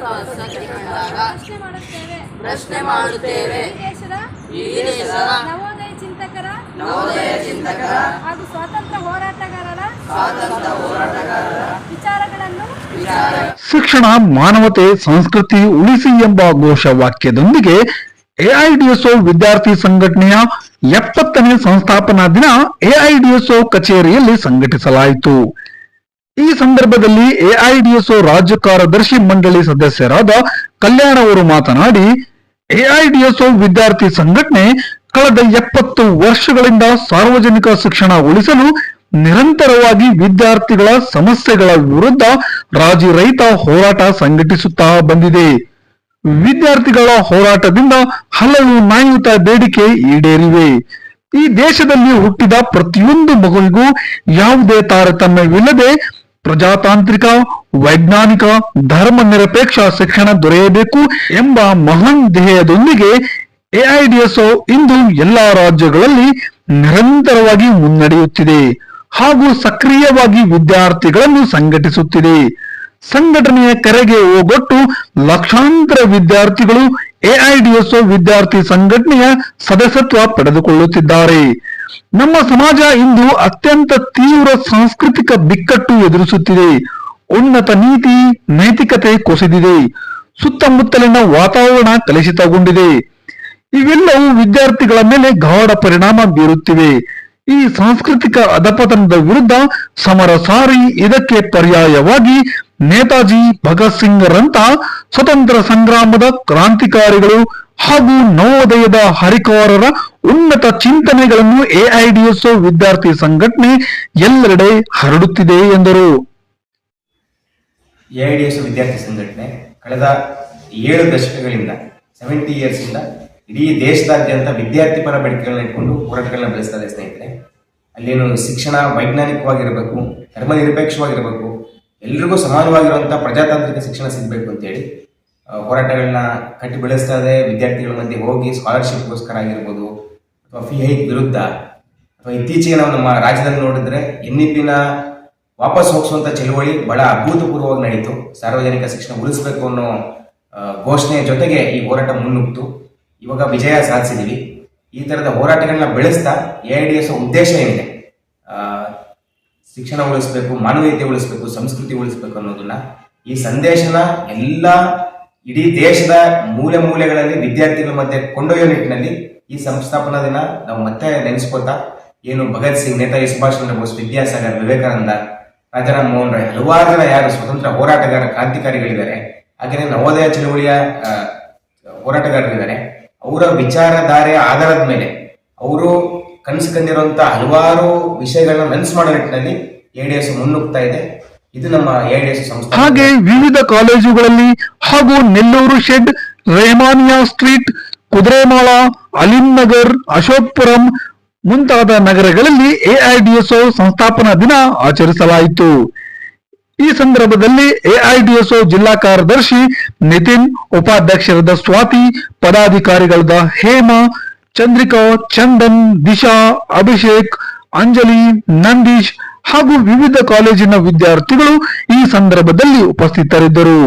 ಕಂಡಾಗ ಪ್ರಶ್ನೆ ಮಾಡುತ್ತೇವೆ. ಪ್ರಶ್ನೆ ಮಾಡುತ್ತೇವೆ. ಈ ದೇಶದ ನವೋದಯ ಚಿಂತಕರ ನವೋದಯ ಚಿಂತಕರ. ಹಾಗೂ ಸ್ವಾತಂತ್ರ್ಯ ಹೋರಾಟಗಾರರ ಸ್ವಾತಂತ್ರ್ಯ ಹೋರಾಟಗಾರರ ವಿಚಾರಗಳನ್ನು ವಿಚಾರ. ಶಿಕ್ಷಣ ಮಾನವತೆ ಸಂಸ್ಕೃತಿ ಉಳಿಸಿ ಎಂಬ ಘೋಷ ವಾಕ್ಯದೊಂದಿಗೆ ಎಐಡಿಎಸ್ಒ ವಿದ್ಯಾರ್ಥಿ ಸಂಘಟನೆಯ ಎಪ್ಪತ್ತನೇ ಸಂಸ್ಥಾಪನಾ ದಿನ ಎಐಡಿಎಸ್ಒ ಕಚೇರಿಯಲ್ಲಿ ಸಂಘಟಿಸಲಾಯಿತು. ಈ ಸಂದರ್ಭದಲ್ಲಿ ಎಐಡಿಎಸ್ಒ ರಾಜ್ಯ ಕಾರ್ಯದರ್ಶಿ ಮಂಡಳಿ ಸದಸ್ಯರಾದ ಕಲ್ಯಾಣ ಅವರು ಮಾತನಾಡಿ ಎಐಡಿಎಸ್ಒ ವಿದ್ಯಾರ್ಥಿ ಸಂಘಟನೆ ಕಳೆದ ಎಪ್ಪತ್ತು ವರ್ಷಗಳಿಂದ ಸಾರ್ವಜನಿಕ ಶಿಕ್ಷಣ ಉಳಿಸಲು ನಿರಂತರವಾಗಿ ವಿದ್ಯಾರ್ಥಿಗಳ ಸಮಸ್ಯೆಗಳ ವಿರುದ್ಧ ರಾಜಿ ರೈತ ಹೋರಾಟ ಸಂಘಟಿಸುತ್ತಾ ಬಂದಿದೆ. ವಿದ್ಯಾರ್ಥಿಗಳ ಹೋರಾಟದಿಂದ ಹಲವು ನ್ಯಾಯಯುತ ಬೇಡಿಕೆ ಈಡೇರಿವೆ. ಈ ದೇಶದಲ್ಲಿ ಹುಟ್ಟಿದ ಪ್ರತಿಯೊಂದು ಮಗುವಿಗೂ ಯಾವುದೇ ತಾರತಮ್ಯವಿಲ್ಲದೆ ಪ್ರಜಾತಾಂತ್ರಿಕ, ವೈಜ್ಞಾನಿಕ ಧರ್ಮ ನಿರಪೇಕ್ಷ ಶಿಕ್ಷಣ ದೊರೆಯಬೇಕು ಎಂಬ ಮಹಾನ್ ಧ್ಯೇಯದೊಂದಿಗೆ ಎಐಡಿಎಸ್ಒ ಇಂದು ಎಲ್ಲಾ ರಾಜ್ಯಗಳಲ್ಲಿ ನಿರಂತರವಾಗಿ ಮುನ್ನಡೆಯುತ್ತಿದೆ ಹಾಗೂ ಸಕ್ರಿಯವಾಗಿ ವಿದ್ಯಾರ್ಥಿಗಳನ್ನು ಸಂಘಟಿಸುತ್ತಿದೆ. ಸಂಘಟನೆಯ ಕರೆಗೆ ಓಗೊಟ್ಟು ಲಕ್ಷಾಂತರ ವಿದ್ಯಾರ್ಥಿಗಳು ಎಐಡಿಎಸ್ಒ ವಿದ್ಯಾರ್ಥಿ ಸಂಘಟನೆಯ ಸದಸ್ಯತ್ವ ಪಡೆದುಕೊಳ್ಳುತ್ತಿದ್ದಾರೆ. ನಮ್ಮ ಸಮಾಜ ಇಂದು ಅತ್ಯಂತ ತೀವ್ರ ಸಾಂಸ್ಕೃತಿಕ ಬಿಕ್ಕಟ್ಟು ಎದುರಿಸುತ್ತಿದೆ. ಉನ್ನತ ನೀತಿ, ನೈತಿಕತೆ ಕುಸಿದಿದೆ. ಸುತ್ತಮುತ್ತಲಿನ ವಾತಾವರಣ ಕಲುಷಿತಗೊಂಡಿದೆ. ಇವೆಲ್ಲವೂ ವಿದ್ಯಾರ್ಥಿಗಳ ಮೇಲೆ ಗಾಢ ಪರಿಣಾಮ ಬೀರುತ್ತಿವೆ. ಈ ಸಾಂಸ್ಕೃತಿಕ ಅಧಪತನದ ವಿರುದ್ಧ ಸಮರ ಸಾರಿ ಇದಕ್ಕೆ ಪರ್ಯಾಯವಾಗಿ ನೇತಾಜಿ ಭಗತ್ ಸಿಂಗ್ರಂತ ಸ್ವತಂತ್ರ ಸಂಗ್ರಾಮದ ಕ್ರಾಂತಿಕಾರಿಗಳು ಹಾಗೂ ನವೋದಯದ ಹರಿಕಾರರ ಉನ್ನತ ಚಿಂತನೆಗಳನ್ನು ಎಐಡಿಎಸ್ಒ ವಿದ್ಯಾರ್ಥಿ ಸಂಘಟನೆ ಎಲ್ಲೆಡೆ ಹರಡುತ್ತಿದೆ ಎಂದರು. ಎ ಐ ಡಿ ಎಸ್ ವಿದ್ಯಾರ್ಥಿ ಸಂಘಟನೆ ಕಳೆದ ಏಳು ದಶಕಗಳಿಂದ ಸೆವೆಂಟಿ ಇಯರ್ಸ್ ಇಂದ ಇಡೀ ದೇಶದಾದ್ಯಂತ ವಿದ್ಯಾರ್ಥಿ ಪರ ಬೇಡಿಕೆಗಳನ್ನ ಇಟ್ಕೊಂಡು ಹೋರಾಟಗಳನ್ನ ಬೆಳೆಸ್ತಾ ಇದೆ ಸ್ನೇಹಿತರೆ. ಅಲ್ಲೇನು ಶಿಕ್ಷಣ ವೈಜ್ಞಾನಿಕವಾಗಿರಬೇಕು, ಧರ್ಮ ನಿರಪೇಕ್ಷವಾಗಿರಬೇಕು ಎಲ್ರಿಗೂ ಸಮಾನವಾಗಿರುವಂಥ ಪ್ರಜಾತಾಂತ್ರಿಕ ಶಿಕ್ಷಣ ಸಿಗಬೇಕು ಅಂತೇಳಿ ಹೋರಾಟಗಳನ್ನ ಕಟ್ಟಿ ಬೆಳೆಸ್ತಾ ಇದೆ. ವಿದ್ಯಾರ್ಥಿಗಳ ಮಧ್ಯೆ ಹೋಗಿ ಸ್ಕಾಲರ್ಶಿಪ್ಗೋಸ್ಕರ ಆಗಿರ್ಬೋದು, ಅಥವಾ ಫಿ ಹೈಕ್ ವಿರುದ್ಧ, ಅಥವಾ ಇತ್ತೀಚೆಗೆ ನಾವು ನಮ್ಮ ರಾಜ್ಯದಲ್ಲಿ ನೋಡಿದ್ರೆ ಎನ್ ವಾಪಸ್ ಹೋಗಿಸುವಂತ ಚಳುವಳಿ ಬಹಳ ಅಭೂತಪೂರ್ವವಾಗಿ ನಡೀತು. ಸಾರ್ವಜನಿಕ ಶಿಕ್ಷಣ ಉಳಿಸಬೇಕು ಅನ್ನೋ ಘೋಷಣೆಯ ಜೊತೆಗೆ ಈ ಹೋರಾಟ ಮುನ್ನುಗ್ತು. ಇವಾಗ ವಿಜಯ ಸಾಧಿಸಿದೀವಿ. ಈ ತರದ ಹೋರಾಟಗಳನ್ನ ಬೆಳೆಸ್ತಾ ಎ ಐ ಡಿ ಎಸ್ ಉದ್ದೇಶ ಏನಿದೆ? ಶಿಕ್ಷಣ ಉಳಿಸ್ಬೇಕು, ಮಾನವೀಯತೆ ಉಳಿಸ್ಬೇಕು, ಸಂಸ್ಕೃತಿ ಉಳಿಸ್ಬೇಕು ಅನ್ನೋದನ್ನ ಈ ಸಂದೇಶನ ಎಲ್ಲ ಇಡೀ ದೇಶದ ಮೂಲೆ ಮೂಲೆಗಳಲ್ಲಿ ವಿದ್ಯಾರ್ಥಿಗಳ ಮಧ್ಯೆ ಕೊಂಡೊಯ್ಯೋ ನಿಟ್ಟಿನಲ್ಲಿ ಈ ಸಂಸ್ಥಾಪನಾ ದಿನ ನಾವು ಮತ್ತೆ ನೆನೆಸ್ಕೋತಾ ಏನು ಭಗತ್ ಸಿಂಗ್ ನೇತಾಜಿ ಸುಭಾಷ್ ಚಂದ್ರ ಬೋಸ್, ವಿದ್ಯಾಸಾಗರ್, ವಿವೇಕಾನಂದ, ರಾಜಾರಾಮ್ ಮೋಹನ್ ರಾಯ್, ಹಲವಾರು ಜನ ಯಾರು ಸ್ವತಂತ್ರ ಹೋರಾಟಗಾರ ಕ್ರಾಂತಿಕಾರಿಗಳಿದ್ದಾರೆ. ಹಾಗೆಯೇ ನವೋದಯ ಚಳುವಳಿಯ ಹೋರಾಟಗಾರರಿದ್ದಾರೆ. ಅವರ ವಿಚಾರಧಾರೆಯ ಆಧಾರದ ಮೇಲೆ ಅವರು ಕನಸು ಕಂದಿರುವಂತಹ ಹಲವಾರು ವಿಷಯಗಳನ್ನ ಮೆನ್ಸ್ ಮಾಡೋ ನಿಟ್ಟಿನಲ್ಲಿ ಎಡಿಎಸ್ ಮುನ್ನುಗ್ತಾ ಇದೆ. ಇದು ನಮ್ಮ ಎಡಿಎಸ್ ಸಂಸ್ಥೆ. ಹಾಗೆ ವಿವಿಧ ಕಾಲೇಜುಗಳಲ್ಲಿ ಹಾಗೂ ನೆಲ್ಲೂರು ಶೆಡ್ ರೆಹಮಾನಿಯಾ ಸ್ಟ್ರೀಟ್ ಕುದುರೆಮಾಳ ಅಲಿಂ ನಗರ್, ಅಶೋಕ್ಪುರಂ ಮುಂತಾದ ನಗರಗಳಲ್ಲಿ ಎಐಡಿಎಸ್ಒ ಸಂಸ್ಥಾಪನಾ ದಿನ ಆಚರಿಸಲಾಯಿತು. ಈ ಸಂದರ್ಭದಲ್ಲಿ ಎಐಡಿಎಸ್ಒ ಜಿಲ್ಲಾ ಕಾರ್ಯದರ್ಶಿ ನಿತಿನ್, ಉಪಾಧ್ಯಕ್ಷರಾದ ಸ್ವಾತಿ, ಪದಾಧಿಕಾರಿಗಳಾದ ಹೇಮ ಚಂದ್ರಿಕಾ ಚಂದನ್ ದಿಶಾ ಅಭಿಷೇಕ್ ಅಂಜಲಿ ನಂದೀಶ್ ಹಾಗೂ ವಿವಿಧ ಕಾಲೇಜಿನ ವಿದ್ಯಾರ್ಥಿಗಳು ಈ ಸಂದರ್ಭದಲ್ಲಿ ಉಪಸ್ಥಿತರಿದ್ದರು.